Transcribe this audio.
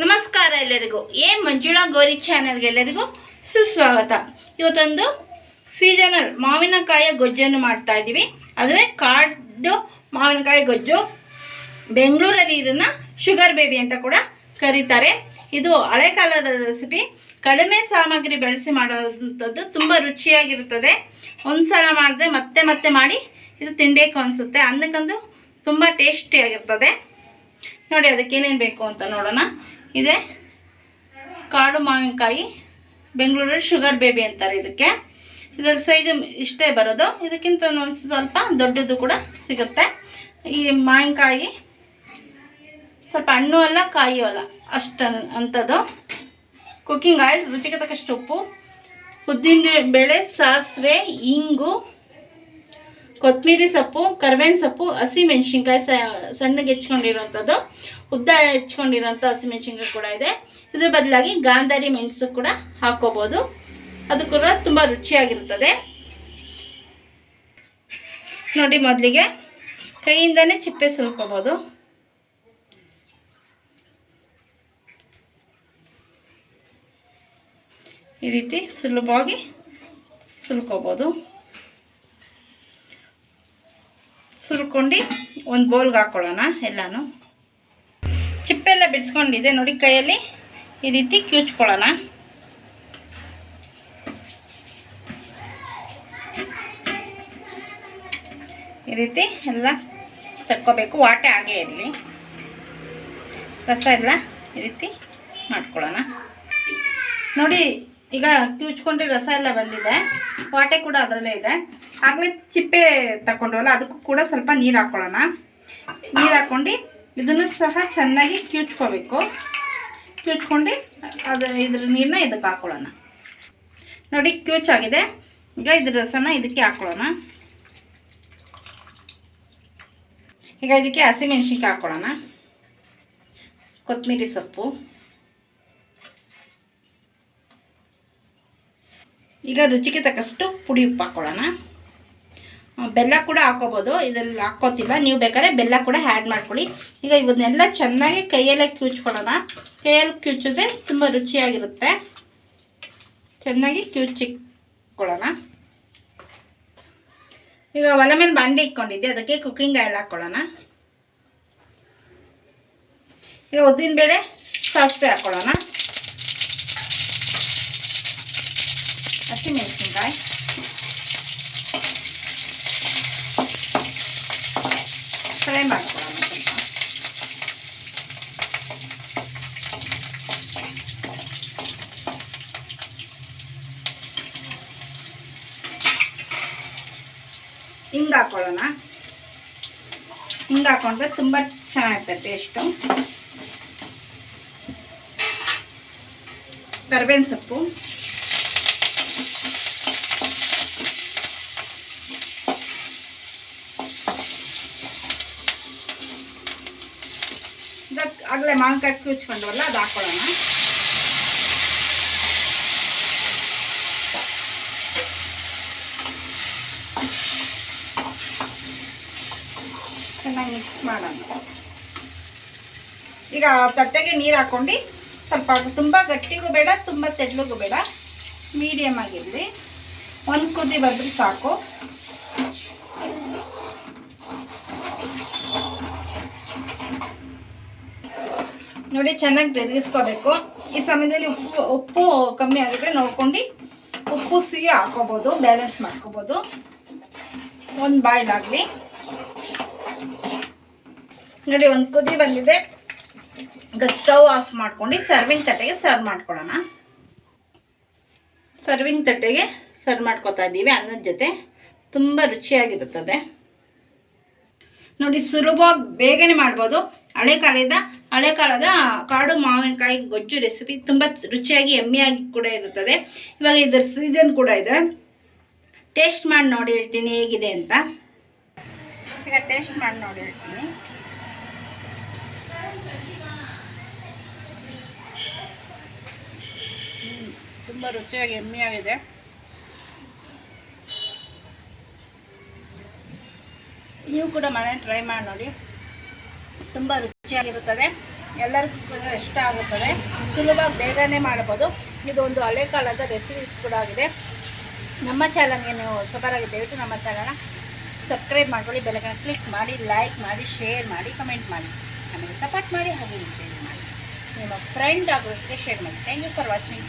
ನಮಸ್ಕಾರ ಎಲ್ಲರಿಗೂ. ಎ ಮಂಜುಳಾ ಗೌರಿ ಚಾನೆಲ್ಗೆ ಎಲ್ಲರಿಗೂ ಸುಸ್ವಾಗತ. ಇವತ್ತೊಂದು ಸೀಸನಲ್ ಮಾವಿನಕಾಯಿಯ ಗೊಜ್ಜನ್ನು ಮಾಡ್ತಾ ಇದ್ದೀವಿ. ಅದುವೇ ಕಾಡು ಮಾವಿನಕಾಯಿ ಗೊಜ್ಜು, ಬೆಂಗಳೂರಲ್ಲಿ ಇದನ್ನು ಶುಗರ್ ಬೇಬಿ ಅಂತ ಕೂಡ ಕರೀತಾರೆ. ಇದು ಹಳೆ ಕಾಲದ ರೆಸಿಪಿ ಕಡಿಮೆ ಸಾಮಗ್ರಿ ಬಳಸಿ ಮಾಡುವಂಥದ್ದು ತುಂಬ ರುಚಿಯಾಗಿರುತ್ತದೆ. ಒಂದು ಸಲ ಮಾಡಿದ್ರೆ ಮತ್ತೆ ಮತ್ತೆ ಮಾಡಿ ಇದು ತಿನ್ನಬೇಕು ಅನಿಸುತ್ತೆ. ಅನ್ನಕ್ಕಂದು ತುಂಬ ಟೇಸ್ಟಿಯಾಗಿರ್ತದೆ ನೋಡಿ, ಅದಕ್ಕೇನೇನು ಬೇಕು ಅಂತ ನೋಡೋಣ. ಇದೆ ಕಾಡು ಮಾವಿನಕಾಯಿ, ಬೆಂಗಳೂರಲ್ಲಿ ಶುಗರ್ ಬೇಬಿ ಅಂತಾರೆ ಇದಕ್ಕೆ. ಇದರ ಸೈಜ್ ಇಷ್ಟೇ ಬರೋದು. ಇದಕ್ಕಿಂತ ಒಂದು ಸ್ವಲ್ಪ ದೊಡ್ಡದು ಕೂಡ ಸಿಗುತ್ತೆ. ಈ ಮಾವಿನಕಾಯಿ ಸ್ವಲ್ಪ ಹಣ್ಣು ಅಲ್ಲ, ಕಾಯಿ ಅಲ್ಲ, ಅಷ್ಟನ್, ಅಂಥದ್ದು. ಕುಕ್ಕಿಂಗ್ ಆಯಿಲ್ ರುಚಿಗೆ ತಕ್ಕಷ್ಟು ಉಪ್ಪು ಉದ್ದಿನ ಬೇಳೆ ಸಾಸಿವೆ, ಇಂಗು ಕೊತ್ತಂಬರಿ ಸೊಪ್ಪು ಕರ್ಬೇವಿನ ಸೊಪ್ಪು, ಹಸಿ ಮೆಣಸಿನ್ಕಾಯಿ ಸಣ್ಣಗೆ ಹೆಚ್ಕೊಂಡಿರೋಂಥದ್ದು ಉದ್ದ ಹೆಚ್ಕೊಂಡಿರೋಂಥ ಹಸಿ ಮೆಣಸಿನ್ಕಾಯಿ ಕೂಡ ಇದೆ. ಇದ್ರ ಬದಲಾಗಿ ಗಾಂಧಾರಿ ಮೆಣಸು ಕೂಡ ಹಾಕೋಬೋದು ಅದು ಕೂಡ ತುಂಬ ರುಚಿಯಾಗಿರುತ್ತದೆ. ನೋಡಿ ಮೊದಲಿಗೆ ಕೈಯಿಂದನೇ ಚಿಪ್ಪೆ ಸುಲ್ಕೋಬೋದು. ಈ ರೀತಿ ಸುಲಭವಾಗಿ ಸುಲ್ಕೋಬೋದು. ಸುಲ್ಕೊಂಡು ಒಂದು ಬೌಲ್ಗೆ ಹಾಕ್ಕೊಳ್ಳೋಣ ಎಲ್ಲನೂ. ಚಿಪ್ಪೆಲ್ಲ ಬಿಡಿಸ್ಕೊಂಡಿದೆ. ನೋಡಿ, ಕೈಯಲ್ಲಿ ಈ ರೀತಿ ಕ್ಯೂಚ್ಕೊಳ್ಳೋಣ. ಈ ರೀತಿ ಎಲ್ಲ ತಕ್ಕೋಬೇಕು ವಾಟೆ ಹಾಗೆ ಇರಲಿ. ರಸ ಎಲ್ಲ ಈ ರೀತಿ ಮಾಡ್ಕೊಳ್ಳೋಣ. ನೋಡಿ ಈಗ ಕಿವುಚ್ಕೊಂಡು ರಸ ಎಲ್ಲ ಬಂದಿದೆ. ವಾಟೆ ಕೂಡ ಅದರಲ್ಲೇ ಇದೆ. ಆಗಲೇ ಚಿಪ್ಪೆ ತಗೊಂಡ್ರಲ್ಲ ಅದಕ್ಕೂ ಕೂಡ ಸ್ವಲ್ಪ ನೀರು ಹಾಕ್ಕೊಳ್ಳೋಣ ನೀರು ಹಾಕ್ಕೊಂಡು ಇದನ್ನು ಸಹ ಚೆನ್ನಾಗಿ ಕಿವುಚ್ಕೋಬೇಕು. ಕಿವುಚ್ಕೊಂಡು ಅದು ಇದ್ರ ನೀರನ್ನ ಇದಕ್ಕೆ ಹಾಕ್ಕೊಳ್ಳೋಣ ನೋಡಿ, ಕಿವುಚಾಗಿದೆ. ಈಗ ಇದ್ರ ರಸನ ಇದಕ್ಕೆ ಹಾಕ್ಕೊಳ್ಳೋಣ ಈಗ ಇದಕ್ಕೆ ಹಸಿಮೆಣ್ಸಿನ್ಕಾಯಿ ಹಾಕ್ಕೊಳ್ಳೋಣ ಕೊತ್ತಂಬರಿ ಸೊಪ್ಪು. ಈಗ ರುಚಿಗೆ ತಕ್ಕಷ್ಟು ಪುಡಿ ಉಪ್ಪು ಹಾಕ್ಕೊಳ್ಳೋಣ ಬೆಲ್ಲ ಕೂಡ ಹಾಕೋಬೋದು. ಇದರಲ್ಲಿ ಹಾಕ್ಕೋತಿಲ್ಲ ನೀವು ಬೇಕಾದ್ರೆ ಬೆಲ್ಲ ಕೂಡ ಆ್ಯಡ್ ಮಾಡ್ಕೊಳ್ಳಿ. ಈಗ ಇವನ್ನೆಲ್ಲ ಚೆನ್ನಾಗಿ ಕೈಯಲ್ಲೇ ಕಿವುಚ್ಕೊಳ್ಳೋಣ ಕೈಯಲ್ಲಿ ಕಿವುಚಿದ್ರೆ ತುಂಬ ರುಚಿಯಾಗಿರುತ್ತೆ. ಚೆನ್ನಾಗಿ ಕಿವುಚಿಕೊಳ್ಳೋಣ ಈಗ ಒಲೆ ಮೇಲೆ ಬಾಂಡೆ ಇಟ್ಕೊಂಡಿದ್ದೆ. ಅದಕ್ಕೆ ಕುಕ್ಕಿಂಗ್ ಆಯಿಲ್ ಹಾಕ್ಕೊಳ್ಳೋಣ ಈಗ ಉದ್ದಿನ ಬೇಳೆ ಸಾಸಿವೆ ಹಾಕ್ಕೊಳ್ಳೋಣ ಹಸಿಮೆಣಸಿನ್ಕಾಯಿ ಫ್ರೈ ಮಾಡ್ಕೊಳ್ಳೋಣ ಸ್ವಲ್ಪ ಹಿಂಗೆ ಹಾಕ್ಕೊಳ್ಳೋಣ ಹಿಂಗೆ ಹಾಕೊಂಡ್ರೆ ತುಂಬ ಚೆನ್ನಾಗಿರ್ತದೆ ಟೇಸ್ಟು ಕರ್ಬೇವಿನ ಸೊಪ್ಪು. ಆಗಲೇ ಮಾವಿನಕಾಯಿ ಕುಚ್ಕೊಂಡವಲ್ಲ, ಅದು ಹಾಕೊಳ್ಳೋಣ. ಚೆನ್ನಾಗಿ ಮಿಕ್ಸ್ ಮಾಡೋಣ. ಈಗ ತಟ್ಟೆಗೆ ನೀರು ಹಾಕ್ಕೊಂಡು ಸ್ವಲ್ಪ ತುಂಬ ಗಟ್ಟಿಗೂ ಬೇಡ, ತುಂಬ ತೆಳ್ಳಗೂ ಬೇಡ. ಮೀಡಿಯಮ್ ಆಗಿರಲಿ. ಒಂದು ಕುದಿ ಬಂದರೆ ಸಾಕು. ನೋಡಿ, ಚೆನ್ನಾಗಿ ತಿರುಗಿಸ್ಕೋಬೇಕು ಈ ಸಮಯದಲ್ಲಿ ಉಪ್ಪು ಉಪ್ಪು ಕಮ್ಮಿ ಆಗಿದ್ರೆ ನೋಡ್ಕೊಂಡು ಉಪ್ಪು ಸಿಹಿ ಹಾಕೋಬೋದು ಬ್ಯಾಲೆನ್ಸ್ ಮಾಡ್ಕೋಬೋದು. ಒಂದು ಬಾಯ್ಲ್ ಆಗಲಿ. ನೋಡಿ, ಒಂದು ಕುದಿ ಬಂದಿದೆ. ಸ್ಟವ್ ಆಫ್ ಮಾಡ್ಕೊಂಡು ಸರ್ವಿಂಗ್ ತಟ್ಟೆಗೆ ಸರ್ವ್ ಮಾಡ್ಕೊಳ್ಳೋಣ. ಸರ್ವಿಂಗ್ ತಟ್ಟೆಗೆ ಸರ್ವ್ ಮಾಡ್ಕೊತಾ ಇದ್ದೀವಿ, ಅನ್ನದ ಜೊತೆ. ತುಂಬ ರುಚಿಯಾಗಿರುತ್ತದೆ. ನೋಡಿ, ಸುಲಭವಾಗಿ ಬೇಗನೆ ಮಾಡ್ಬೋದು. ಹಳೆ ಕಾಲದ ಹಳೆ ಕಾಲದ ಕಾಡು ಮಾವಿನಕಾಯಿ ಗೊಜ್ಜು ರೆಸಿಪಿ ತುಂಬ ರುಚಿಯಾಗಿ, ಎಮ್ಮೆಯಾಗಿ ಕೂಡ ಇರುತ್ತದೆ. ಇವಾಗ ಇದರ ಸೀಸನ್ ಕೂಡ ಇದೆ. ಟೇಸ್ಟ್ ಮಾಡಿ ನೋಡಿ ಹೇಳ್ತೀನಿ ಹೇಗಿದೆ ಅಂತ. ಈಗ ಟೇಸ್ಟ್ ಮಾಡಿ ನೋಡಿ ಹೇಳ್ತೀನಿ. ತುಂಬ ರುಚಿಯಾಗಿ, ಎಮ್ಮೆಯಾಗಿದೆ. ನೀವು ಕೂಡ ಮನೆ ಟ್ರೈ ಮಾಡಿ ನೋಡಿ. ತುಂಬ ರುಚಿಯಾಗಿರುತ್ತದೆ. ಎಲ್ಲರಿಗೂ ಇಷ್ಟ ಆಗುತ್ತದೆ. ಸುಲಭ ಬೇಗನೆ ಮಾಡಬಹುದು ಇದೊಂದು ಹಳೆ ಕಾಲದ ರೆಸಿಪಿ ಕೂಡ ಆಗಿದೆ. ನಮ್ಮ ಚಾನಲ್ಗೆ ನೀವು ಹೊಸಬರಾಗಿ ದಯವಿಟ್ಟು ನಮ್ಮ ಚಾನಲ್ನ ಸಬ್ಸ್ಕ್ರೈಬ್ ಮಾಡ್ಕೊಳ್ಳಿ. ಬೆಲ್ಲಕನ್ನ ಕ್ಲಿಕ್ ಮಾಡಿ ಲೈಕ್ ಮಾಡಿ ಶೇರ್ ಮಾಡಿ ಕಮೆಂಟ್ ಮಾಡಿ. ಆಮೇಲೆ ಸಪೋರ್ಟ್ ಮಾಡಿ, ಹಾಗೆ ಮಾಡಿ. ನಿಮ್ಮ ಫ್ರೆಂಡ್ ಆಗೋದಕ್ಕೆ ಶೇರ್ ಮಾಡಿ. Thank you for watching